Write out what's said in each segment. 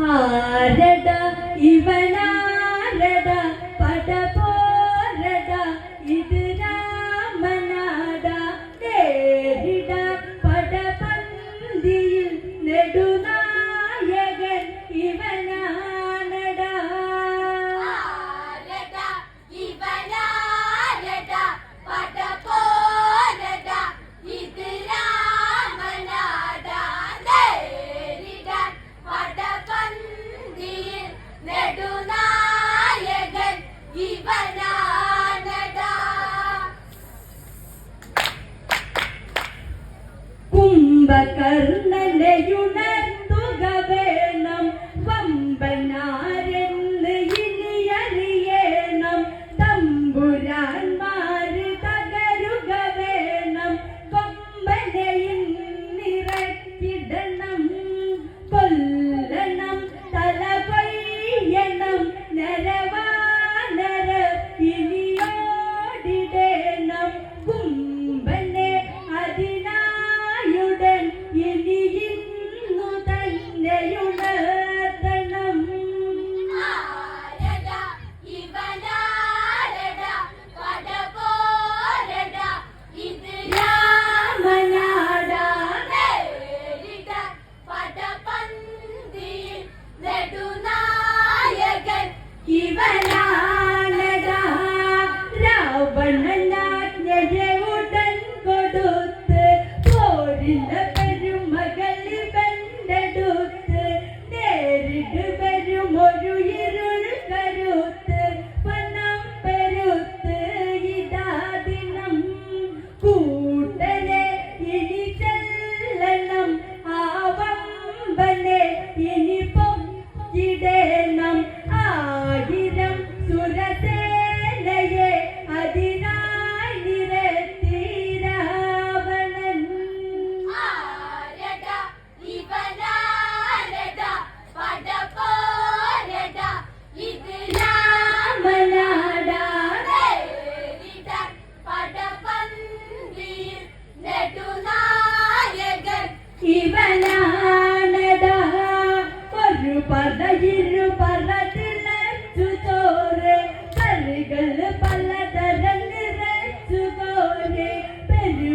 ആരട ഇവനാരട പട പോരട ഇത് രാമനാട. തേരിട പട പന്തിയിൽ നെടു കുംഭകർണലയുണ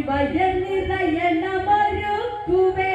വരനിറയണമരുക്കുവേ